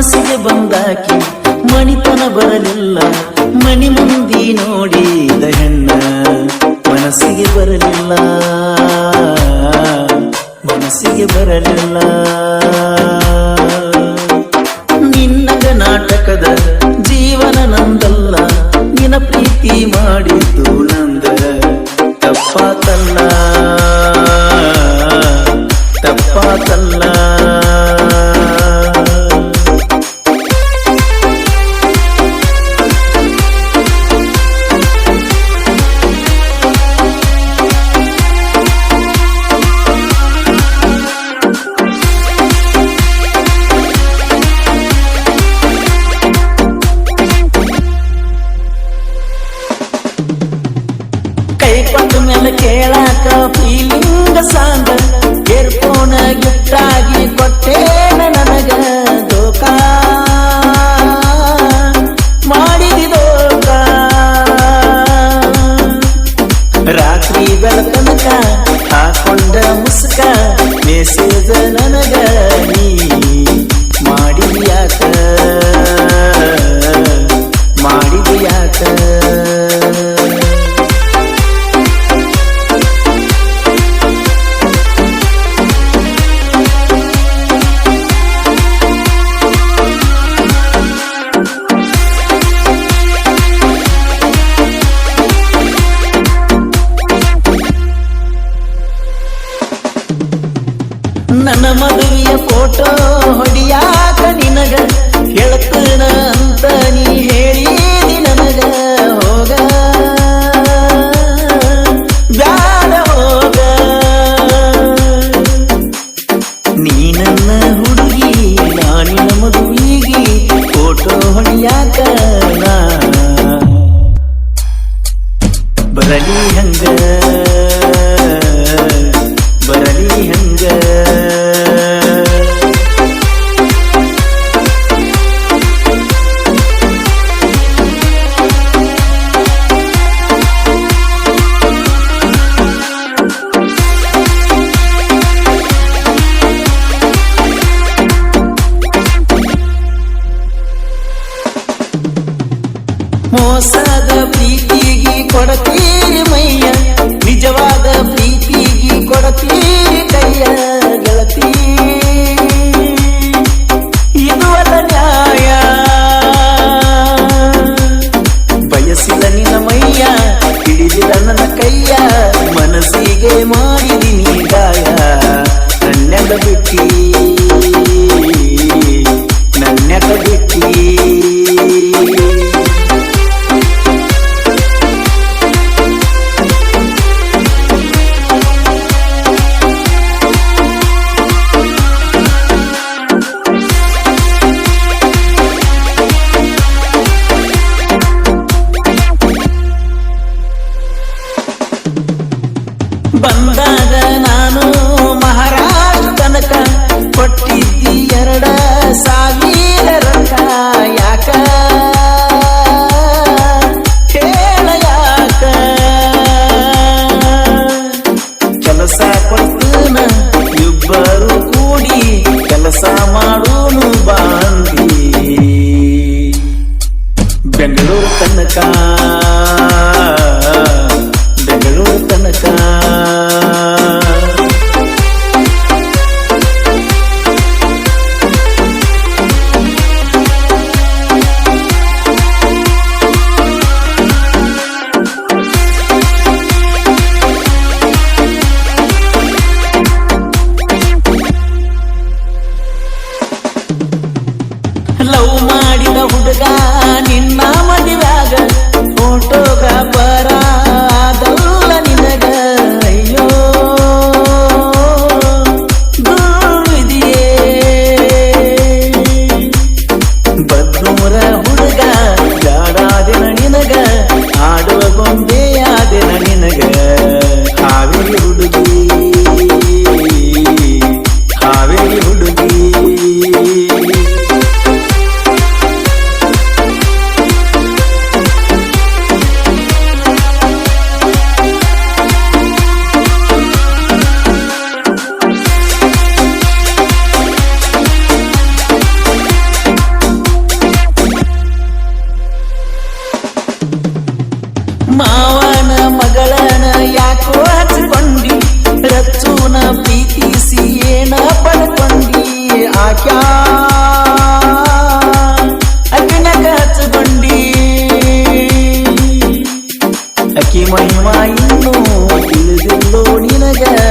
ಮನಸ್ಸಿಗೆ ಬಂದಾಕಿ, ಮಣಿತನ ಬರಲಿಲ್ಲ. ಮಣಿ ಮುಂದಿ ನೋಡಿದ ಹೆಣ್ಣ ಮನಸ್ಸಿಗೆ ಬರಲಿಲ್ಲ. ಮನಸ್ಸಿಗೆ ಬರಲಿಲ್ಲ. ನಿನ್ನಗ ನಾಟಕದ ಜೀವನ ನಂದಲ್ಲ, ನಿನ್ನ ಪ್ರೀತಿ ಮಾಡಿದ್ದು ಗಿಫ್ಟಾಗಿ ಕೊಟ್ಟೇನ ನನಗ ದೋಕ. ಮಾಡಿದಿ ದೋಕ. ರಾತ್ರಿ ಬೆಳತನಕ ಹಾಕೊಂಡ ಮುಸ್ಕ ಮೆಸೇಜ ಮದುವೆಯ ಫೋಟೋ ಹೊಡಿಯಾಕ ನಿನಗ? ಹೇಳ್ತನ ಅಂತ ನೀ ಹೇಳಿ ನನಗ. ಹೋಗ. ಬ್ಯಾಡ ಹೋಗ. ನೀ ನನ್ನ ಹುಡುಗಿ, ನಾನಿನ ಮದುವಿಗಿ ಮೋಸದ ಪ್ರೀತಿಗೆ ಕೊಡತೀರಿ ಮೈಯ. ನಿಜವಾದ ಪ್ರೀತಿಗೆ ಕೊಡತೀರಿ ಕೈಯ ಗೆಳತಿ. ಬಂದಾಗ ನಾನು ಮಹಾರಾಜ ತನಕ ಕೊಟ್ಟಿದ್ದಿ ಎರಡ ಸಾವಿರ ರೊಕ್ಕ. ಯಾಕ? ಹೇಳ ಯಾಕ? ಕೆಲಸ ಕೊಟ್ಟನ ಇಬ್ಬರು ಕೂಡಿ ಕೆಲಸ ಮಾಡೋನು ಬಾಂಧಿ. ಬೆಂಗಳೂರು ತನಕ ತನಕ Yeah.